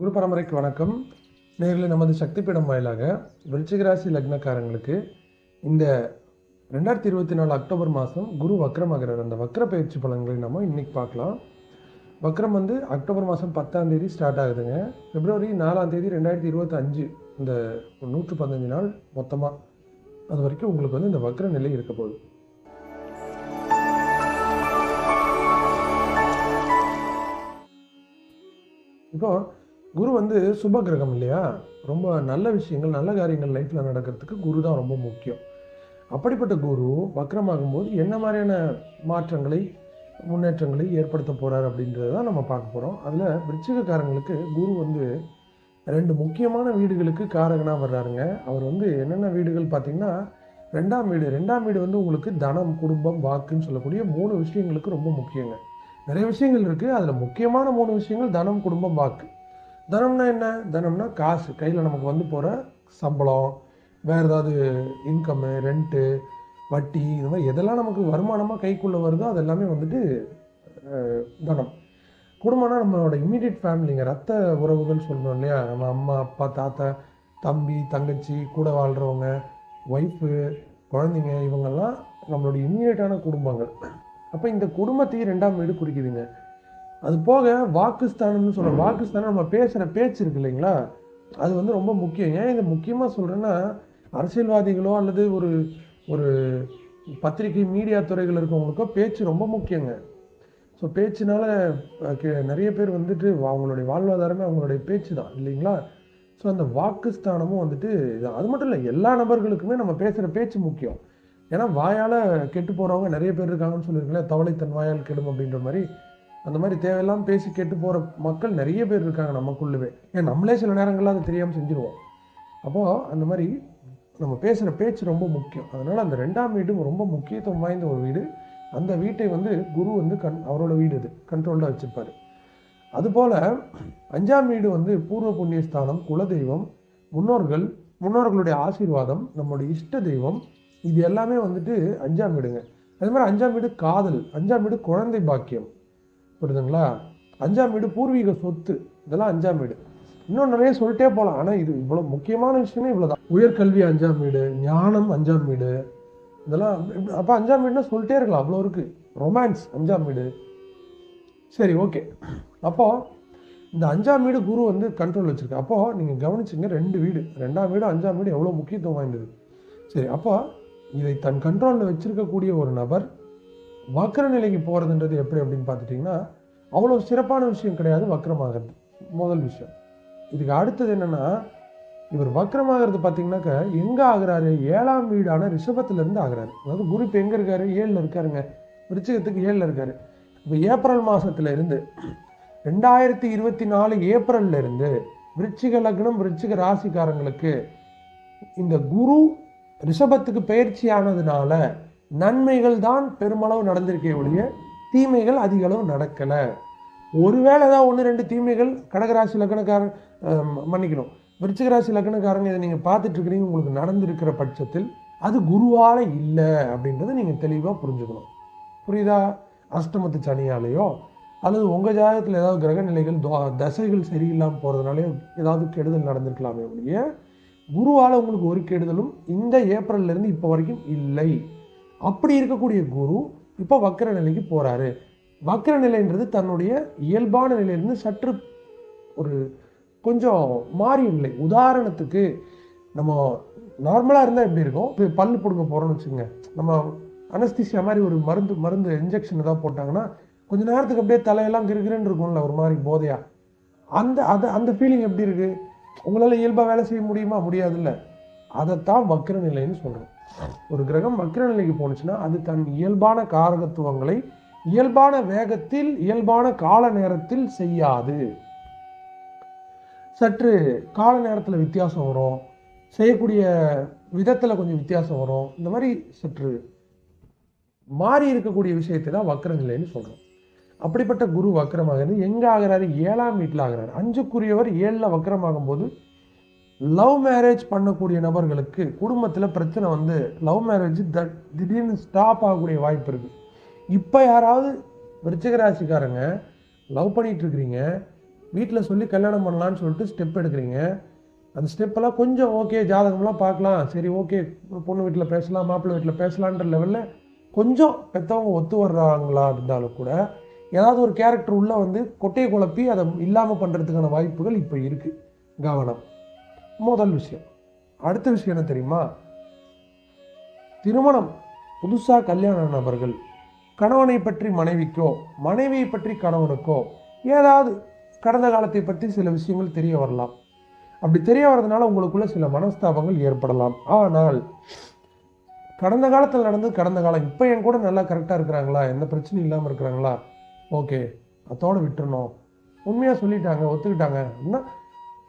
குரு பரம்பரைக்கு வணக்கம். நேரில் நமது சக்தி பீடம் வாயிலாக விருச்சிகராசி லக்னக்காரங்களுக்கு இந்த ரெண்டாயிரத்தி இருபத்தி நாலு அக்டோபர் மாதம் குரு வக்ரமாகிறார். அந்த வக்ர பயிற்சி பலன்களை நம்ம இன்றைக்கி பார்க்கலாம். வக்ரம் வந்து அக்டோபர் மாதம் பத்தாம் தேதி ஸ்டார்ட் ஆகுதுங்க. பிப்ரவரி நாலாம் தேதி ரெண்டாயிரத்தி இருபத்தஞ்சு இந்த நூற்று பதினஞ்சு நாள் மொத்தமாக அது வரைக்கும் உங்களுக்கு வந்து இந்த வக்ர நிலை இருக்க போகுது. இப்போது குரு வந்து சுப கிரகம் இல்லையா? ரொம்ப நல்ல விஷயங்கள் நல்ல காரியங்கள் லைஃப்பில் நடக்கிறதுக்கு குரு தான் ரொம்ப முக்கியம். அப்படிப்பட்ட குரு வக்ரமாகும்போது என்ன மாதிரியான மாற்றங்களை முன்னேற்றங்களை ஏற்படுத்த போகிறார் அப்படின்றத தான் நம்ம பார்க்க போகிறோம் அதில் விருச்சிகக்காரங்களுக்கு குரு வந்து ரெண்டு முக்கியமான வீடுகளுக்கு காரகனாக வர்றாருங்க. அவர் வந்து என்னென்ன வீடுகள் பார்த்திங்கன்னா ரெண்டாம் வீடு ரெண்டாம் வீடு வந்து உங்களுக்கு தனம் குடும்பம் வாக்குன்னு சொல்லக்கூடிய மூணு விஷயங்களுக்கு ரொம்ப முக்கியங்க. நிறைய விஷயங்கள் இருக்குது அதில் முக்கியமான மூணு விஷயங்கள் தனம் குடும்பம் வாக்கு. தனம்னா என்ன? தனம்னா காசு. கையில் நமக்கு வந்து போகிற சம்பளம் வேறு ஏதாவது இன்கம்மு ரெண்ட்டு வட்டி இது மாதிரி எதெல்லாம் நமக்கு வருமானமாக கைக்குள்ளே வருதோ அது எல்லாமே வந்துட்டு தனம். குடும்பம்னா நம்மளோட இம்மீடியட் ஃபேமிலிங்க ரத்த உறவுகள் சொல்லணும் இல்லையா? நம்ம அம்மா அப்பா தாத்தா தம்பி தங்கச்சி கூட வாழ்கிறவங்க ஒய்ஃபு குழந்தைங்க இவங்கெல்லாம் நம்மளோட இம்மீடியட்டான குடும்பங்கள். அப்போ இந்த குடும்பத்தையும் ரெண்டாம் வீடு குறிக்குதுங்க. அது போக வாக்குஸ்தானம்னு சொல்கிறோம் வாக்குஸ்தானம் நம்ம பேசுகிற பேச்சு இருக்கு இல்லைங்களா? அது வந்து ரொம்ப முக்கியம். ஏன் இதை முக்கியமாக சொல்கிறேன்னா அரசியல்வாதிகளோ அல்லது ஒரு ஒரு பத்திரிகை மீடியா துறைகள் இருக்கவங்களுக்கோ பேச்சு ரொம்ப முக்கியங்க. ஸோ பேச்சுனால நிறைய பேர் வந்துட்டு அவங்களுடைய வாழ்வாதாரமே அவங்களுடைய பேச்சு தான் இல்லைங்களா? ஸோ அந்த வாக்குஸ்தானமும் வந்துட்டு அது மட்டும் இல்லை எல்லா நபர்களுக்குமே நம்ம பேசுகிற பேச்சு முக்கியம். ஏன்னா வாயால் கெட்டு போகிறவங்க நிறைய பேர் இருக்காங்கன்னு சொல்லியிருக்கேன் தவளை தன் வாயால் கெடும் அப்படின்ற மாதிரி அந்த மாதிரி தேவையெல்லாம் பேசி கேட்டு போகிற மக்கள் நிறைய பேர் இருக்காங்க நமக்குள்ளவே. ஏன் நம்மளே சில நேரங்களில் அதை தெரியாமல் செஞ்சுருவோம். அப்போது அந்த மாதிரி நம்ம பேசுகிற பேச்சு ரொம்ப முக்கியம். அதனால் அந்த ரெண்டாம் வீடும் ரொம்ப முக்கியத்துவம் வாய்ந்த ஒரு வீடு. அந்த வீட்டை வந்து குரு வந்து கண் அவரோட வீடு அது. கண்ட்ரோல்டாக வச்சுருப்பார். அதுபோல் அஞ்சாம் வீடு வந்து பூர்வ புண்ணிய ஸ்தானம் குலதெய்வம் முன்னோர்கள் முன்னோர்களுடைய ஆசீர்வாதம் நம்மளுடைய இஷ்ட தெய்வம். இது எல்லாமே வந்துட்டு அஞ்சாம் வீடுங்க. அதே மாதிரி அஞ்சாம் வீடு காதல் அஞ்சாம் வீடு குழந்தை பாக்கியம். புரியுதுங்களா? அஞ்சாம் வீடு பூர்வீக சொத்து. இதெல்லாம் அஞ்சாம் வீடு. இன்னும் நிறைய சொல்லிட்டே போகலாம் ஆனால் இது இவ்வளோ முக்கியமான விஷயமே இவ்வளோதான் உயர்கல்வி அஞ்சாம் வீடு ஞானம் அஞ்சாம் வீடு. இதெல்லாம் அப்போ அஞ்சாம் வீடுனா சொல்லிட்டே இருக்கலாம். அவ்வளோ இருக்குது ரொமான்ஸ் அஞ்சாம் வீடு. சரி ஓகே அப்போது இந்த அஞ்சாம் வீடு குரு வந்து கண்ட்ரோல் வச்சுருக்கு அப்போது நீங்கள் கவனிச்சிங்க ரெண்டு வீடு. ரெண்டாம் வீடு அஞ்சாம் வீடு எவ்வளோ முக்கியத்துவம் வாய்ந்தது. சரி அப்போ இதை தன் கண்ட்ரோலில் வச்சுருக்கக்கூடிய ஒரு நபர் வக்ர நிலைக்கு போகிறதுன்றது எப்படி அப்படின்னு பார்த்துட்டிங்கன்னா அவ்வளோ சிறப்பான விஷயம் கிடையாது வக்ரமாகிறது. முதல் விஷயம். இதுக்கு அடுத்தது என்னென்னா இவர் வக்ரமாகிறது பார்த்தீங்கன்னாக்க எங்கே ஆகுறாரு? ஏழாம் வீடான ரிஷபத்திலேருந்து ஆகிறாரு. அதாவது குரு இப்போ எங்கே இருக்காரு? ஏழில் இருக்காருங்க. விருச்சிகத்துக்கு ஏழில் இருக்காரு. இப்போ ஏப்ரல் மாதத்துல இருந்து ரெண்டாயிரத்தி இருபத்தி நாலு ஏப்ரல்ல இருந்து விருச்சிக லக்னம் விருச்சிக ராசிக்காரங்களுக்கு இந்த குரு ரிஷபத்துக்கு பயிற்சியானதுனால நன்மைகள் தான் பெருமளவு நடந்திருக்கே ஒழிய தீமைகள் அதிக அளவு நடக்கலை. ஒருவேளை ஏதாவது ஒன்று ரெண்டு தீமைகள் கடகராசி லக்னக்காரன் மன்னிக்கணும். விருச்சிகராசி லக்கணக்காரங்க இதை நீங்கள் பார்த்துட்ருக்குறீங்க உங்களுக்கு நடந்திருக்கிற பட்சத்தில் அது குருவால் இல்லை அப்படின்றத நீங்கள் தெளிவாக புரிஞ்சுக்கணும். புரியுதா? அஷ்டமத்து சனியாலேயோ அல்லது உங்கள் ஜாதகத்தில் ஏதாவது கிரக நிலைகள் தோ தசைகள் சரியில்லாமல் போகிறதுனாலையோ ஏதாவது கெடுதல் நடந்திருக்கலாமே ஒழிய குருவால் உங்களுக்கு ஒரு கெடுதலும் இந்த ஏப்ரல்ல இருந்து இப்போ வரைக்கும் இல்லை. அப்படி இருக்கக்கூடிய குரு இப்போ வக்கர நிலைக்கு போகிறாரு வக்கர நிலைன்றது தன்னுடைய இயல்பான நிலையிலிருந்து சற்று ஒரு கொஞ்சம் மாறிய நிலை. உதாரணத்துக்கு நம்ம நார்மலாக இருந்தால் எப்படி இருக்கும்? இப்போ பல்லு பிடுங்க போகிறோம்னு வச்சுங்க நம்ம அனஸ்திசியா மாதிரி ஒரு மருந்து மருந்து இன்ஜெக்ஷன் ஏதாவது போட்டாங்கன்னா கொஞ்ச நேரத்துக்கு அப்படியே தலையெல்லாம் கிருகிருன்னு இருக்கும்ல ஒரு மாதிரி போதையா. அந்த அது அந்த ஃபீலிங் எப்படி இருக்குது உங்களால் இயல்பாக வேலை செய்ய முடியுமா? முடியாதுல்ல. அதைத்தான் வக்கர நிலைன்னு சொல்கிறோம் ஒரு கிரகம் வக்ர நிலைக்கு போனுச்சுன்னா அது தன் இயல்பான காரகத்துவங்களை இயல்பான வேகத்தில் இயல்பான கால நேரத்தில் செய்யாது. சற்று கால நேரத்தில் வித்தியாசம் வரும். செய்யக்கூடிய விதத்தில் கொஞ்சம் வித்தியாசம் வரும். இந்த மாதிரி சற்று மாறி இருக்கக்கூடிய விஷயத்தை தான் வக்ர நிலைன்னு சொல்கிறோம் அப்படிப்பட்ட குரு வக்கரமாகிறது எங்கே ஆகிறாரு? ஏழாம் வீட்டில் ஆகிறார். அஞ்சுக்குரியவர் ஏழில் வக்கரமாகும் போது லவ் மேரேஜ் பண்ணக்கூடிய நபர்களுக்கு குடும்பத்தில் பிரச்சனை வந்து லவ் மேரேஜ் திடீர்னு ஸ்டாப் ஆகக்கூடிய வாய்ப்பு இருக்குது இப்போ யாராவது விருச்சிக ராசிக்காரங்க லவ் பண்ணிகிட்ருக்கிறீங்க வீட்டில் சொல்லி கல்யாணம் பண்ணலான்னு சொல்லிட்டு ஸ்டெப் எடுக்கிறீங்க அந்த ஸ்டெப்பெல்லாம் கொஞ்சம் ஓகே ஜாதகம்லாம் பார்க்கலாம். சரி ஓகே பொண்ணு வீட்டில் பேசலாம் மாப்பிள்ளை வீட்டில் பேசலான்ற லெவலில் கொஞ்சம் பெற்றவங்க ஒத்து வர்றாங்களா இருந்தாலும் கூட ஏதாவது ஒரு கேரக்டர் உள்ளே வந்து கொட்டையை குழப்பி அதை இல்லாமல் பண்ணுறதுக்கான வாய்ப்புகள் இப்போ இருக்குது கவனம். முதல் விஷயம். அடுத்த விஷயம் என்ன தெரியுமா? திருமணம். புதுசாக கல்யாண நபர்கள். கணவனை பற்றி மனைவிக்கோ மனைவியை பற்றி கணவனுக்கோ ஏதாவது கடந்த காலத்தை பற்றி சில விஷயங்கள் தெரிய வரலாம். அப்படி தெரிய வர்றதுனால உங்களுக்குள்ள சில மனஸ்தாபங்கள் ஏற்படலாம். ஆனால் கடந்த காலத்தில் நடந்து கடந்த காலம். இப்போ என் கூட நல்லா கரெக்டாக இருக்கிறாங்களா? எந்த பிரச்சனையும் இல்லாமல் இருக்கிறாங்களா? ஓகே அதோடு விட்டுறணும். உண்மையாக சொல்லிட்டாங்க ஒத்துக்கிட்டாங்க. அப்படின்னா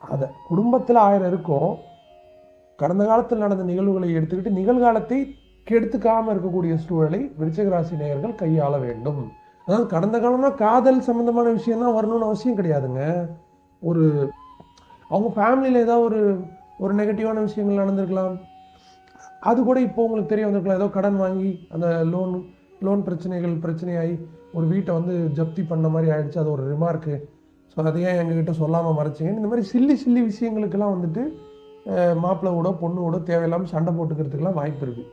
அதை குடும்பத்தில் ஆயிரம் இருக்கும். கடந்த காலத்தில் நடந்த நிகழ்வுகளை எடுத்துக்கிட்டு நிகழ்காலத்தை கெடுத்துக்காமல் இருக்கக்கூடிய சூழலை விருச்சகராசி நேயர்கள் கையாள வேண்டும். அதாவது கடந்த காலம்னா காதல் சம்மந்தமான விஷயம் தான் வரணும்னு அவசியம் கிடையாதுங்க. ஒரு அவங்க ஃபேமிலியில் ஏதாவது ஒரு ஒரு நெகட்டிவான விஷயங்கள் நடந்திருக்கலாம். அது கூட இப்போ உங்களுக்கு தெரிய வந்திருக்கலாம். ஏதோ கடன் வாங்கி அந்த லோன் லோன் பிரச்சனைகள் பிரச்சனையாகி ஒரு வீட்டை வந்து ஜப்தி பண்ண மாதிரி ஆயிடுச்சு. அது ஒரு ரிமார்க்கு ஸோ அதையே எங்ககிட்ட சொல்லாமல் மறைச்சிங்க. இந்த மாதிரி சில்லி சில்லி விஷயங்களுக்கெல்லாம் வந்துட்டு மாப்பிள்ளையோட பொண்ணோட பொண்ணு தேவையில்லாமல் சண்டை போட்டுக்கிறதுக்கெல்லாம் வாய்ப்பு இருக்குது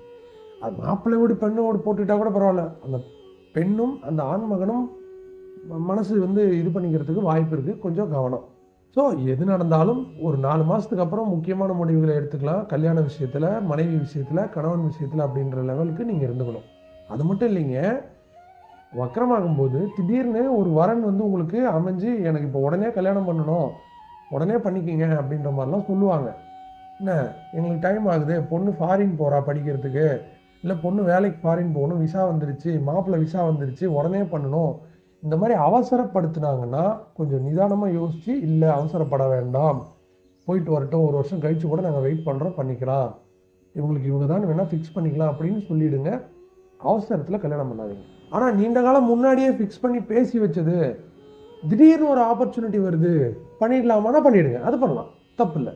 அது மாப்பிள்ளை பெண்ணோடு போட்டுக்கிட்டால் கூட பரவாயில்ல. அந்த பெண்ணும் அந்த ஆண்மகனும் மனசு வந்து இது பண்ணிக்கிறதுக்கு வாய்ப்பு இருக்குது கொஞ்சம் கவனம். ஸோ எது நடந்தாலும் ஒரு நாலு மாதத்துக்கு அப்புறம் முக்கியமான முடிவுகளை எடுத்துக்கலாம். கல்யாண விஷயத்தில் மனைவி விஷயத்தில் கணவன் விஷயத்தில் அப்படின்ற லெவலுக்கு நீங்கள் இருந்துக்கணும். அது மட்டும் இல்லைங்க. வக்கரமாகும்போது திடீர்னு ஒரு வரன் வந்து உங்களுக்கு அமைஞ்சு எனக்கு இப்போ உடனே கல்யாணம் பண்ணணும் உடனே பண்ணிக்கிங்க அப்படின்ற மாதிரிலாம் சொல்லுவாங்க. என்ன? எங்களுக்கு டைம் ஆகுது. பொண்ணு ஃபாரின் போகிறா படிக்கிறதுக்கு. இல்லை பொண்ணு வேலைக்கு ஃபாரின் போகணும். விசா வந்துருச்சு. மாப்பிள்ளை விசா வந்துருச்சு. உடனே பண்ணணும். இந்த மாதிரி அவசரப்படுத்துனாங்கன்னா கொஞ்சம் நிதானமாக யோசித்து இல்லை அவசரப்பட வேண்டாம். போயிட்டு வரட்டும். ஒரு வருஷம் கழித்து கூட நாங்கள் வெயிட் பண்ணுறோம் பண்ணிக்கலாம். இவங்களுக்கு இவங்க தான் வேணால் ஃபிக்ஸ் பண்ணிக்கலாம் அப்படின்னு சொல்லிவிடுங்க அவசரத்தில் கல்யாணம் பண்ணாதீங்க. ஆனால் நீண்ட காலம் முன்னாடியே ஃபிக்ஸ் பண்ணி பேசி வச்சது திடீர்னு ஒரு ஆப்பர்ச்சுனிட்டி வருது பண்ணிடலாமானா பண்ணிவிடுங்க அது பண்ணலாம். தப்பு இல்லை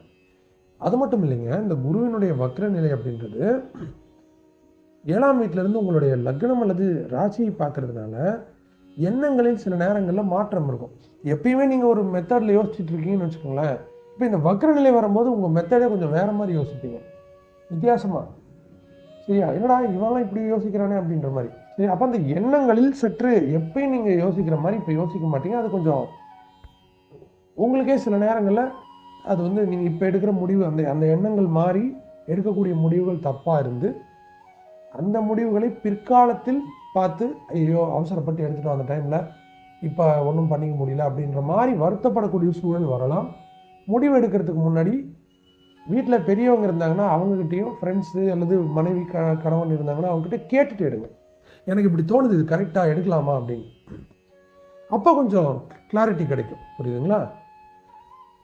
அது மட்டும் இல்லைங்க இந்த குருவினுடைய வக்ர நிலை அப்படின்றது ஏழாம் வீட்டிலேருந்து உங்களுடைய லக்னம் அல்லது ராசியை பார்க்கறதுனால எண்ணங்களில் சில நேரங்களில் மாற்றம் இருக்கும். எப்பயுமே நீங்கள் ஒரு மெத்தடில் யோசிச்சுட்டு இருக்கீங்கன்னு வச்சுக்கோங்களேன். இப்போ இந்த வக்ர நிலை வரும்போது உங்கள் மெத்தடே கொஞ்சம் வேறு மாதிரி யோசிப்பீங்க. வித்தியாசமாக சரியா? என்னடா இவெல்லாம் இப்படி யோசிக்கிறானே அப்படின்ற மாதிரி. சரி அப்போ அந்த எண்ணங்களில் சற்று எப்பயும் நீங்கள் யோசிக்கிற மாதிரி இப்போ யோசிக்க மாட்டீங்க. அது கொஞ்சம் உங்களுக்கே சில நேரங்களில் அது வந்து நீங்கள் இப்போ எடுக்கிற முடிவு அந்த அந்த எண்ணங்கள் மாறி எடுக்கக்கூடிய முடிவுகள் தப்பாக இருந்து அந்த முடிவுகளை பிற்காலத்தில் பார்த்து ஐயோ அவசரப்பட்டு எடுத்துகிட்டு வந்த டைமில் இப்போ ஒன்றும் பண்ணிக்க முடியல அப்படின்ற மாதிரி வருத்தப்படக்கூடிய சூழல் வரலாம். முடிவு எடுக்கிறதுக்கு முன்னாடி வீட்டில் பெரியவங்க இருந்தாங்கன்னா அவங்கக்கிட்டேயும் ஃப்ரெண்ட்ஸு அல்லது மனைவி க கணவன் இருந்தாங்கன்னா அவங்ககிட்ட கேட்டுட்டு எடுங்க எனக்கு இப்படி தோணுது இது கரெக்டாக எடுக்கலாமா அப்படின்னு. அப்போ கொஞ்சம் கிளாரிட்டி கிடைக்கும். புரியுதுங்களா?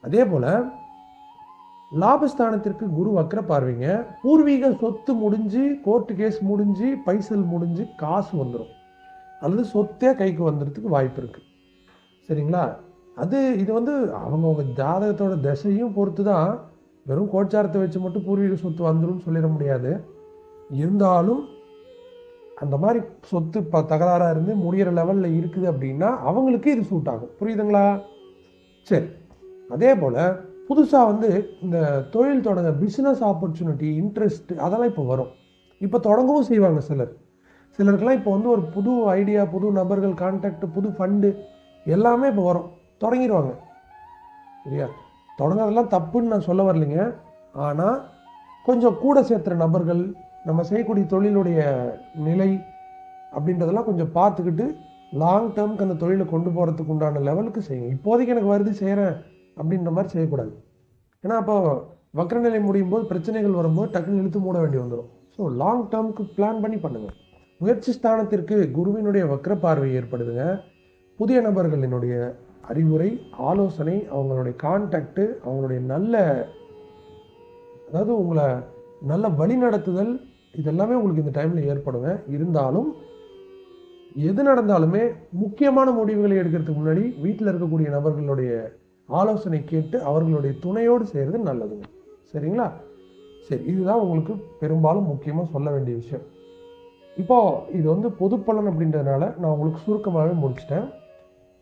அதே போல் லாபஸ்தானத்திற்கு குரு வக்கர பார்வைங்க பூர்வீக சொத்து முடிஞ்சு கோர்ட்டு கேஸ் முடிஞ்சு பைசல் முடிஞ்சு காசு வந்துடும் அல்லது சொத்தே கைக்கு வந்துடுறதுக்கு வாய்ப்பு இருக்குது சரிங்களா? அது இது வந்து அவங்கவுங்க ஜாதகத்தோட திசையும் பொறுத்து தான் வெறும் கோச்சாரத்தை வச்சு மட்டும் பூர்வீக சொத்து வந்துடும் சொல்லிட முடியாது. இருந்தாலும் அந்த மாதிரி சொத்து இப்போ தகராறாக இருந்து முடிகிற லெவலில் இருக்குது அப்படின்னா அவங்களுக்கு இது சூட் ஆகும். புரியுதுங்களா? சரி. அதே போல் புதுசாக வந்து இந்த தொழில் தொடங்க பிஸ்னஸ் ஆப்பர்ச்சுனிட்டி இன்ட்ரெஸ்ட் அதெல்லாம் இப்போ வரும். இப்போ தொடங்கவும் செய்வாங்க சிலர். சிலருக்கெல்லாம் இப்போ வந்து ஒரு புது ஐடியா புது நபர்கள் கான்டாக்ட் புது ஃபண்டு எல்லாமே இப்போ வரும். தொடங்கிடுவாங்க. சரியா? தொடங்கிறதெல்லாம் தப்புன்னு நான் சொல்ல வரலைங்க. ஆனால் கொஞ்சம் கூட சேர்த்துற நபர்கள் நம்ம செய்யக்கூடிய தொழிலுடைய நிலை அப்படின்றதெல்லாம் கொஞ்சம் பார்த்துக்கிட்டு லாங் டேர்முக்கு அந்த தொழிலை கொண்டு போகிறதுக்கு உண்டான லெவலுக்கு செய்யுங்க. இப்போதைக்கு எனக்கு வருது செய்கிறேன் அப்படின்ற மாதிரி செய்யக்கூடாது. ஏன்னா அப்போ வக்கரநிலை முடியும் போது பிரச்சனைகள் வரும்போது டக்குன்னு இழுத்து மூட வேண்டி வந்துடும் ஸோ லாங் டேர்முக்கு பிளான் பண்ணி பண்ணுங்கள் முயற்சி ஸ்தானத்திற்கு குருவினுடைய வக்கர பார்வை ஏற்படுதுங்க. புதிய நபர்களினுடைய அறிவுரை ஆலோசனை அவங்களுடைய கான்டாக்டு அவங்களுடைய நல்ல அதாவது உங்களை நல்ல வழிநடத்துதல் இதெல்லாமே உங்களுக்கு இந்த டைமில் ஏற்படுங்க. இருந்தாலும் எது நடந்தாலுமே முக்கியமான முடிவுகளை எடுக்கிறதுக்கு முன்னாடி வீட்டில் இருக்கக்கூடிய நபர்களுடைய ஆலோசனை கேட்டு அவர்களுடைய துணையோடு செய்கிறது நல்லதுங்க. சரிங்களா? சரி இதுதான் உங்களுக்கு பெரும்பாலும் முக்கியமாக சொல்ல வேண்டிய விஷயம். இப்போது இது வந்து பொதுப்பலன் பலன் அப்படின்றதுனால நான் உங்களுக்கு சுருக்கமாகவே முடிச்சிட்டேன்.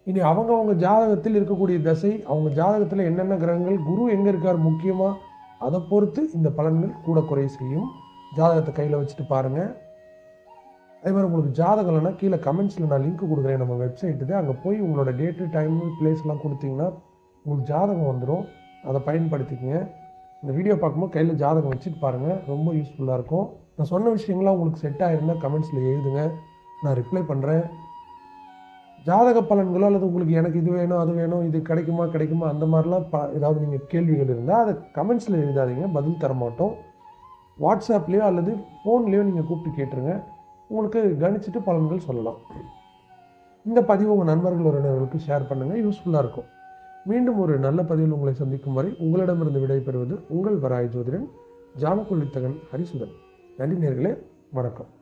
இனி அவங்கவுங்க ஜாதகத்தில் இருக்கக்கூடிய தசை அவங்க ஜாதகத்தில் என்னென்ன கிரகங்கள் குரு எங்கே இருக்கார் முக்கியமாக அதை பொறுத்து இந்த பலன்கள் கூட குறை செய்யும். ஜாதகத்தை கையில் வச்சுட்டு பாருங்கள் அதே மாதிரி உங்களுக்கு ஜாதகம்லன்னா கீழே கமெண்ட்ஸில் நான் லிங்க் கொடுக்குறேன். நம்ம வெப்சைட்டு அங்கே போய் உங்களோட டேட்டு டைம் பிளேஸ்லாம் கொடுத்தீங்கன்னா உங்களுக்கு ஜாதகம் வந்துடும் அதை பயன்படுத்திக்கங்க. இந்த வீடியோ பார்க்கும்போது கையில் ஜாதகம் வச்சுட்டு பாருங்கள் ரொம்ப யூஸ்ஃபுல்லாக இருக்கும். நான் சொன்ன விஷயங்கள்லாம் உங்களுக்கு செட் ஆகிருந்தால் கமெண்ட்ஸில் எழுதுங்க. நான் ரிப்ளை பண்ணுறேன் ஜாதக பலன்களோ அல்லது உங்களுக்கு எனக்கு இது வேணும் அது வேணும் இது கிடைக்குமா கிடைக்குமா அந்த மாதிரிலாம் ப ஏதாவது நீங்கள் கேள்விகள் இருந்தால் அதை கமெண்ட்ஸில் எழுதாதீங்க. பதில் தர மாட்டோம். வாட்ஸ்அப்லேயோ அல்லது ஃபோன்லேயோ நீங்கள் கூப்பிட்டு கேட்டுருங்க. உங்களுக்கு கணிச்சிட்டு பலன்கள் சொல்லலாம். இந்த பதிவு உங்கள் நண்பர்கள் உறவினர்களுக்கு ஷேர் பண்ணுங்கள் யூஸ்ஃபுல்லாக இருக்கும். மீண்டும் ஒரு நல்ல பதிவில் உங்களை சந்திக்கும் வரை உங்களிடமிருந்து விடைபெறுவது உங்கள் வராய் ஜோதிடன் ஜானகுல்லித்தகன் ஹரிசுதன். நன்றி நேர்களே. வணக்கம்.